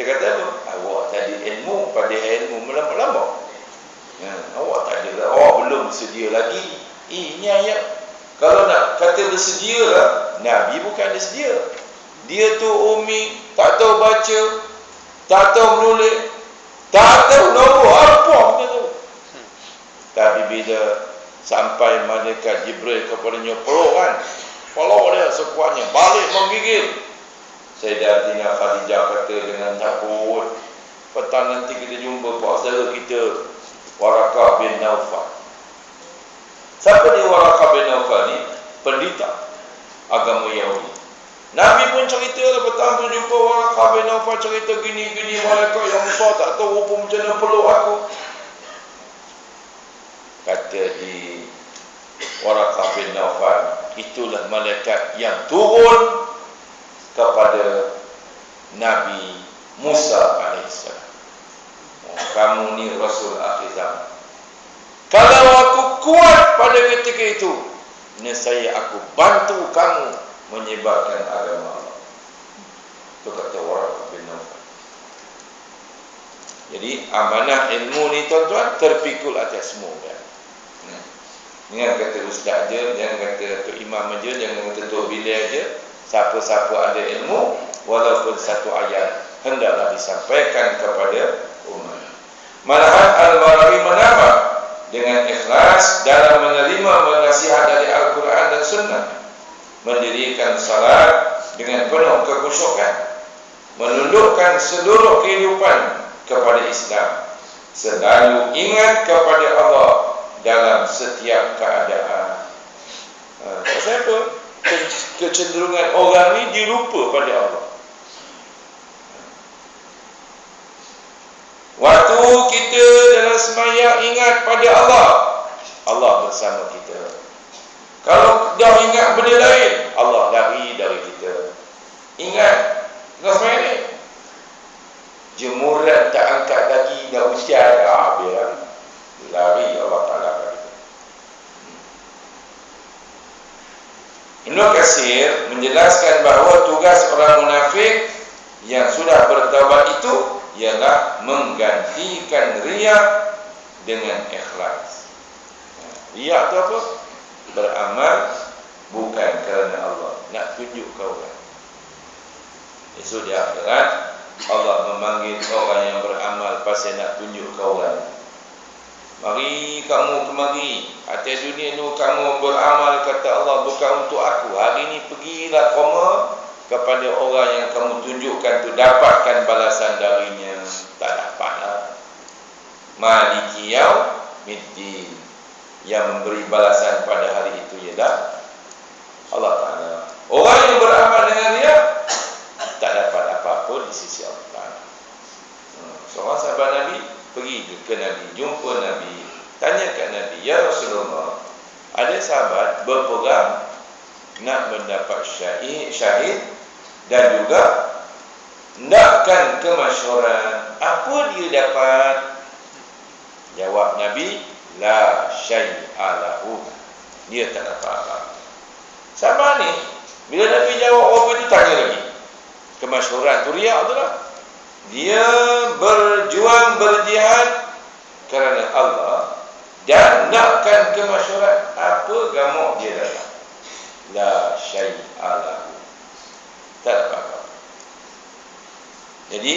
kita kata apa? Awak tadi ilmu pada ilmu melambak-lambak. Ya, awak tak ada lah. Awak belum sedia lagi. Ini ayat. Kalau nak kata bersedia lah, Nabi bukan ada sedia. Dia tu umi, tak tahu baca, tak tahu menulis, tak tahu nombor apa dia tahu. Tapi bila sampai malaikat Jibril kepada nyopro kan, follow dia sekuatnya, balik menggigil. Sayyidatina Khadijah kata dengan takut. Petang nanti kita jumpa Pak saudara kita Warakah bin Naufal. Siapa ni Warakah bin Naufal ni? Pendita agama Yahudi. Nabi pun cerita lah petang tu jumpa Warakah bin Naufal cerita gini-gini Malaikat yang besar tak tahu rupa macam mana peluk aku. Kata di Warakah bin Naufal Itulah malaikat yang turun kepada Nabi Musa AS. Oh, kamu ni Rasul akhir zaman. Kalau aku kuat pada ketika itu, nescaya aku bantu kamu menyebarkan agama Allah. Itu kata orang bin Nawfal. Jadi amanah ilmu ni tuan-tuan terpikul atas semua kan. Jangan kata ustaz je, jangan kata tu imam je, jangan kata tu bila je. Siapa-siapa ada ilmu Walaupun satu ayat Hendaklah disampaikan kepada umat. Malahan Al-Barawi menambah Dengan ikhlas Dalam menerima menasihat dari Al-Quran dan Sunnah. Mendirikan salat Dengan penuh kekusukan Menundukkan seluruh kehidupan Kepada Islam. Selalu ingat kepada Allah Dalam setiap keadaan. Uh, Pasal apa? Kecenderungan orang ni dilupa pada Allah. Waktu kita dalam semayang ingat pada Allah, Allah bersama kita. Kalau dah ingat benda lain, Allah lari dari kita. Ingat, dalam semayang ni, jemuran tak angkat lagi, dah usia, ah, biar lari Allah Ta'ala. Ibn Qasir menjelaskan bahawa tugas orang munafik yang sudah bertaubat itu ialah menggantikan riak dengan ikhlas. Riak itu apa? Beramal bukan kerana Allah. Nak tunjuk ke orang. Esok di akhirat Allah memanggil orang yang beramal pasal nak tunjuk ke orang. Mari kamu kemari. Atas dunia ini kamu beramal Kata Allah bukan untuk aku. Hari ini pergilah koma Kepada orang yang kamu tunjukkan tu Dapatkan balasan darinya. Tak dapat lah. Maliki yau Middin Yang memberi balasan pada hari itu ialah Allah Ta'ala. Orang yang beramal dengan dia Tak dapat apa-apa di sisi Allah Ta'ala. Hmm. Seorang sahabat Nabi pergi ke Nabi, jumpa Nabi, tanya kat Nabi, Ya Rasulullah, ada sahabat berpegang nak mendapat syahid, syahid dan juga nakkan kemasyuran. Apa dia dapat? Jawab Nabi, La syai'alahu. Dia tak dapat apa. Sama ni, bila Nabi jawab apa itu, tanya lagi. Kemasyuran tu riak tu lah. Dia berjuang berjihad kerana Allah dan nakkan kemasyuran apa gamuk dia datang. La syai'alahu. Tak ada apa-apa. Jadi,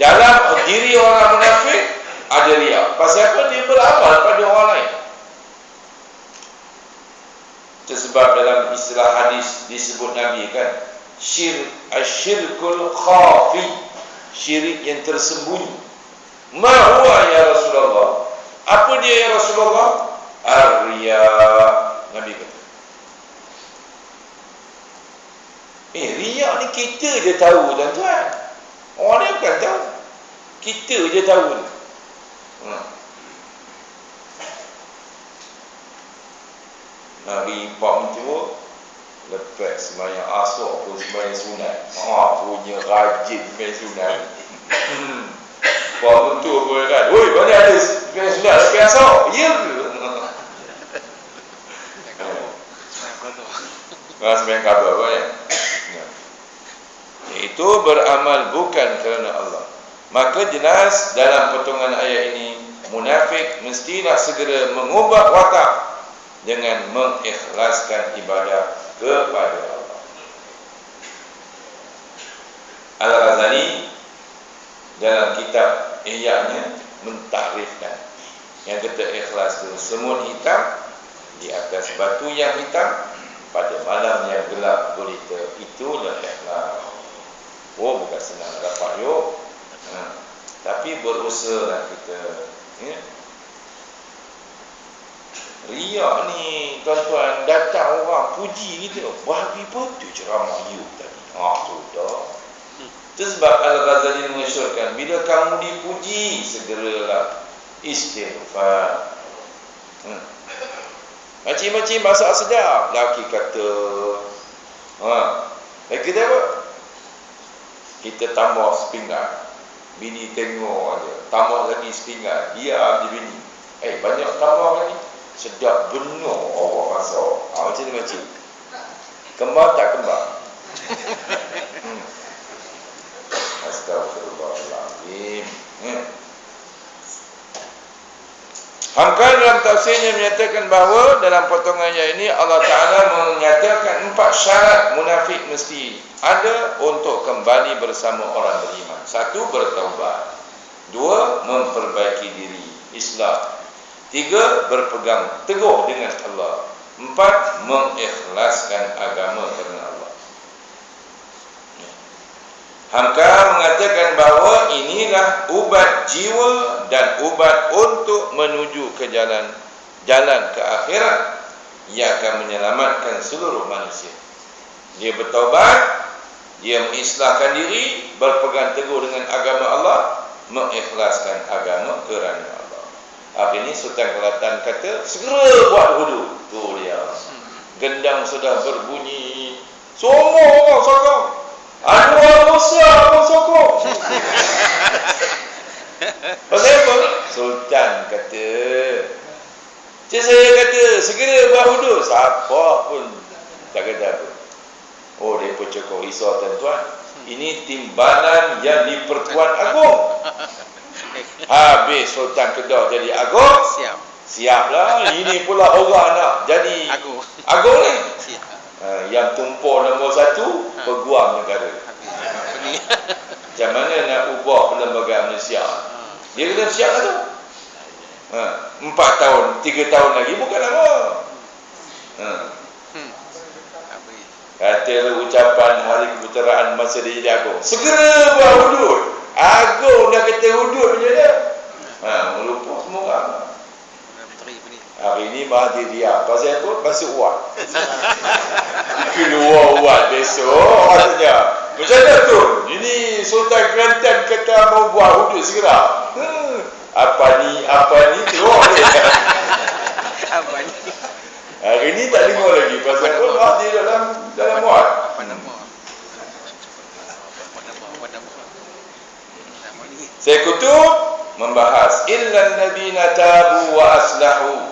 dalam diri orang munafik ada riak. Pasal apa? Dia beramal pada orang lain. Sebab dalam istilah hadis disebut Nabi kan. Syir, asyirkul khafi syirik yang tersembunyi. Ma huwa ya Rasulullah? Apa dia ya Rasulullah? Arya Nabi kata. Eh, riak ni kita je tahu tuan-tuan. Orang ni bukan tahu. Kita je tahu. Hmm. Nabi Pak Mentua Lepas semayang asok pun semayang sunat. Haa punya rajin semayang sunat. Wah betul pun kan. Woi mana ada semayang sunat? Semayang asok Ya ke? Haa semayang kabar apa ya? Iaitu beramal bukan kerana Allah. Maka jelas dalam potongan ayat ini Munafik mestilah segera mengubah watak Dengan mengikhlaskan ibadah kepada Allah Al-Ghazali dalam kitab Ihya-nya mentakrifkan yang kata ikhlas itu semut hitam di atas batu yang hitam pada malam yang gelap gulita itulah ikhlas oh bukan senang dapat yuk ha. tapi berusaha kita ya. Riak ni tuan-tuan datang orang puji kita bagi betul ceramah you tadi ah sudah itu sebab Al-Ghazali mengesyorkan bila kamu dipuji segeralah istighfar hmm. Macam-macam masak sedap. Laki kata, ha. Laki kita apa? Kita tambah sepinggan. Bini tengok aja. Tambah lagi sepinggan. Dia je bini. Eh, banyak tambah lagi. Sedap benar orang masak. Ha, macam ni macam. Kembar tak kembar? hmm. Astagfirullahaladzim. Hmm. Hamkan dalam tafsirnya menyatakan bahawa dalam potongan ayat ini Allah Ta'ala menyatakan empat syarat munafik mesti ada untuk kembali bersama orang beriman. Satu, bertaubat. Dua, memperbaiki diri. Islam. Tiga, berpegang teguh dengan Allah. Empat, mengikhlaskan agama kerana Allah. Hamka mengatakan bahawa inilah ubat jiwa dan ubat untuk menuju ke jalan jalan ke akhirat yang akan menyelamatkan seluruh manusia. Dia bertaubat, dia mengislahkan diri, berpegang teguh dengan agama Allah, mengikhlaskan agama kerana Ini Sultan Kelatan kata, segera buat hudu. Tu dia. Gendang sudah berbunyi. Semua orang sokong. Anwar Musa pun sokong. Pasal apa? Sultan kata. Cik saya kata, segera buat hudud. Siapa pun tak kata apa. Oh, dia pun cukup risau tuan-tuan. Ini timbalan yang dipertuan agung. Habis Sultan Kedah jadi agung. Siap. Siaplah. Ini pula orang nak jadi agung. Agung ni. Siap. Ha, yang tumpuk nombor satu ha. peguam negara macam mana nak ubah perlembagaan Malaysia ha. dia kena siap lah tu ha. empat tahun tiga tahun lagi bukan lama ha. Hmm. kata ucapan hari keputeraan masa dia jadi agung segera buat hudud agung dah kata hudud macam mana ha. melupa semua orang Hari ini Mahathir dia Pasal apa? Masuk uat Keluar uat besok Maksudnya Macam mana tu? Ini Sultan Kelantan kata mau buat hudud segera hmm. Apa ni? Apa ni? Teruk ni Apa ni? Hari ini tak dengar lagi Pasal apa? Mahathir dalam Dalam uat Saya kutub membahas illa alladhina tabu wa aslahu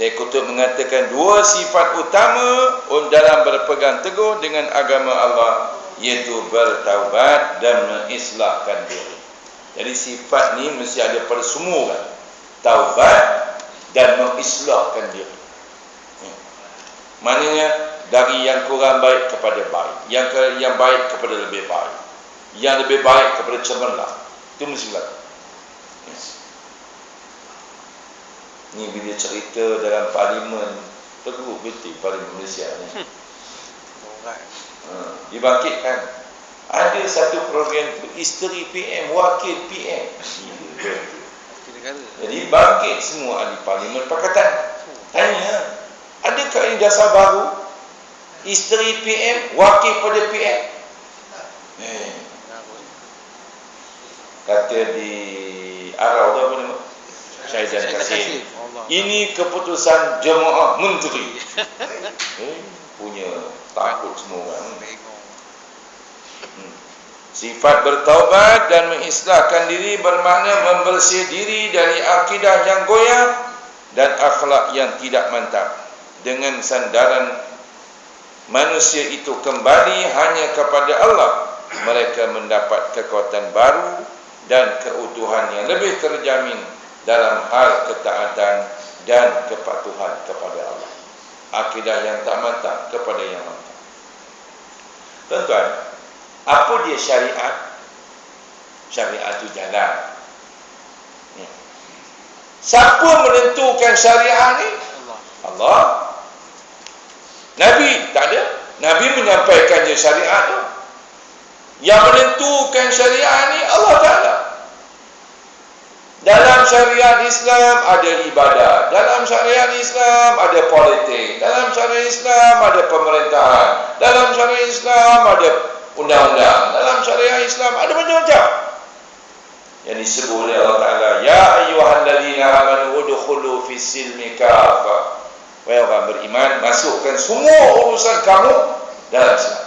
saya kutub mengatakan dua sifat utama dalam berpegang teguh dengan agama Allah iaitu bertaubat dan mengislahkan diri. Jadi sifat ni mesti ada pada semua kan. Taubat dan mengislahkan diri. Hmm. Maknanya dari yang kurang baik kepada baik, yang yang baik kepada lebih baik, yang lebih baik kepada cemerlang. Itu mesti berlaku. Ni bila cerita dalam parlimen Teruk betul parlimen Malaysia ni. Hmm. ha, Dibangkitkan Ada satu program tu Isteri PM, wakil PM Jadi bangkit semua ahli parlimen Pakatan Tanya Adakah ini dasar baru? Isteri PM, wakil pada PM eh. Kata di Arau tu apa nama? Syahidan Kasim. Ini keputusan jemaah menteri. Eh, punya takut semua orang. Hmm. sifat bertaubat dan mengislahkan diri bermakna membersih diri dari akidah yang goyah dan akhlak yang tidak mantap. Dengan sandaran manusia itu kembali hanya kepada Allah mereka mendapat kekuatan baru dan keutuhan yang lebih terjamin dalam hal ketaatan dan kepatuhan kepada Allah. Akidah yang tak mantap kepada yang mantap. Tuan-tuan, apa dia syariat? Syariat itu jalan. Ya. Siapa menentukan syariat ni? Allah. Nabi tak ada. Nabi menyampaikan je syariat tu. Yang menentukan syariat ni Allah Ta'ala. Dalam syariat Islam ada ibadah. Dalam syariat Islam ada politik. Dalam syariat Islam ada pemerintahan. Dalam syariat Islam ada undang-undang. Dalam syariat Islam ada macam-macam. Yang disebut oleh Allah Ta'ala. Ya ayuhan ladhina amanu udukhulu fi silmi kafah. Wahai orang beriman, masukkan semua urusan kamu dalam Islam.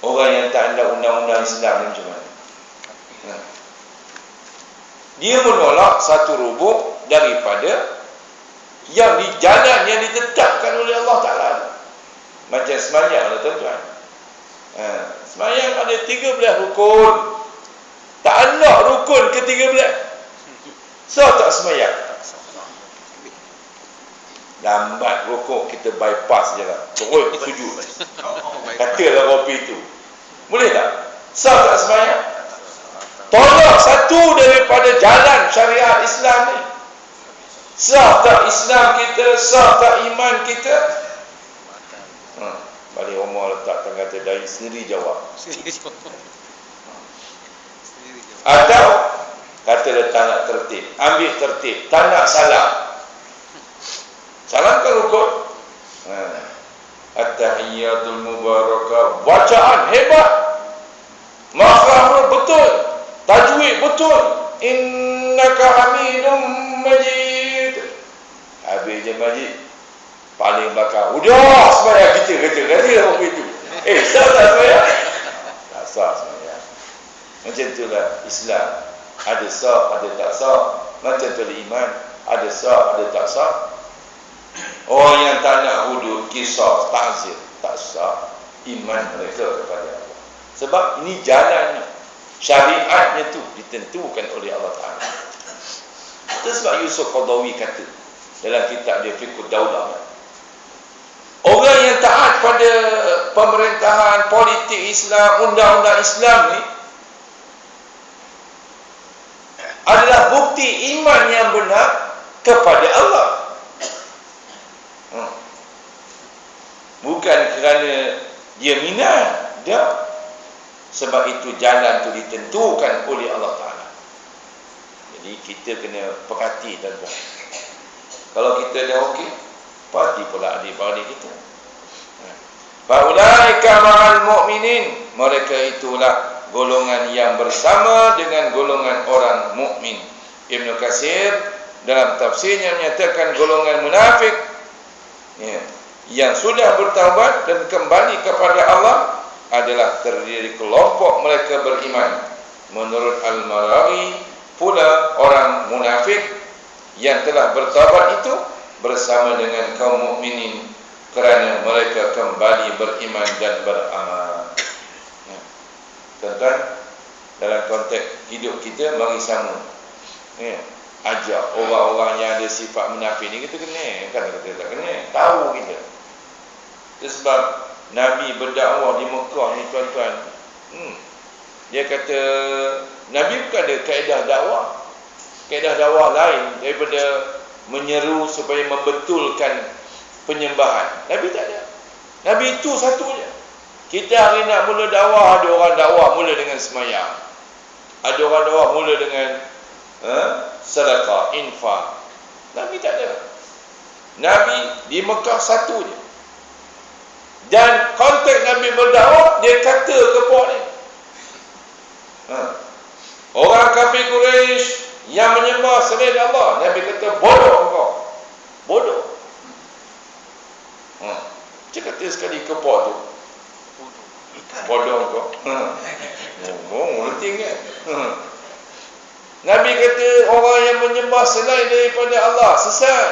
Orang yang tak ada undang-undang Islam ni macam mana? Ha. Dia menolak satu rubuk daripada yang di jalan yang ditetapkan oleh Allah Ta'ala. Macam semayang lah tuan-tuan. Ha. Semayang ada tiga belah rukun. Tak nak rukun ke tiga belah. So tak semayang. Lambat rokok kita bypass je lah Terus sujud Katalah kopi itu Boleh tak? Sah tak semayang? Tolak satu daripada jalan syariat Islam ni Sah tak Islam kita? Sah tak iman kita? Hmm. Balik Umar letak tengah terdai Sendiri jawab Atau Kata dia tak nak tertib Ambil tertib Tak nak salah Salamkan rukun. Ha. At-tahiyyatul mubarakah. Bacaan hebat. Makhraj betul. Tajwid betul. Innaka hamidum majid. Habis je majid. Paling belakang. Udah semaya kita kata. Kata apa itu. Eh, sah tak semaya? Tak sah semaya. Macam itulah Islam. Ada sah, ada tak sah. Macam itulah iman. Ada sah, ada tak sah. Orang yang tak nak hudud, kisah, takzir, tak sah iman mereka kepada Allah. Sebab ini jalannya. Syariatnya tu ditentukan oleh Allah Ta'ala. Itu sebab Yusuf Qadawi kata dalam kitab dia Fiqh Daulah. Orang yang taat pada pemerintahan, politik Islam, undang-undang Islam ni adalah bukti iman yang benar kepada Allah. bukan kerana dia minat dia sebab itu jalan tu ditentukan oleh Allah Taala. Jadi kita kena perhati dan buat. Kalau kita dah okey pasti pula adik-adik kita. Faulaika ma'al mu'minin. Mereka itulah golongan yang bersama dengan golongan orang mukmin. Ibn Kasir dalam tafsirnya menyatakan golongan munafik ya, yang sudah bertaubat dan kembali kepada Allah adalah terdiri kelompok mereka beriman menurut Al-Marawi pula orang munafik yang telah bertaubat itu bersama dengan kaum mukminin kerana mereka kembali beriman dan beramal. Ya. Tuan-tuan, dalam konteks hidup kita mari sama. Ya. Ajak orang-orang yang ada sifat munafik ni kita kena, kan kita tak kena, tahu kita. Itu sebab Nabi berdakwah di Mekah ni tuan-tuan. Hmm. Dia kata Nabi bukan ada kaedah dakwah. Kaedah dakwah lain daripada menyeru supaya membetulkan penyembahan. Nabi tak ada. Nabi itu satu je. Kita hari nak mula dakwah, ada orang dakwah mula dengan semayang. Ada orang dakwah mula dengan eh, sedekah, infak. Nabi tak ada. Nabi di Mekah satu je. Dan konteks Nabi berdakwah dia kata kepada ni. Ha. Orang kafir Quraisy yang menyembah selain Allah, Nabi kata bodoh engkau. Bodoh. Ha. Cik kata sekali kepada tu. Bodoh engkau. Ha. Oh, nanti ingat. Ha. Nabi kata orang yang menyembah selain daripada Allah sesat.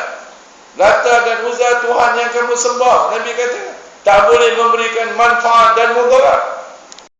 Lata dan Uzza Tuhan yang kamu sembah. Nabi kata tak boleh memberikan manfaat dan mudarat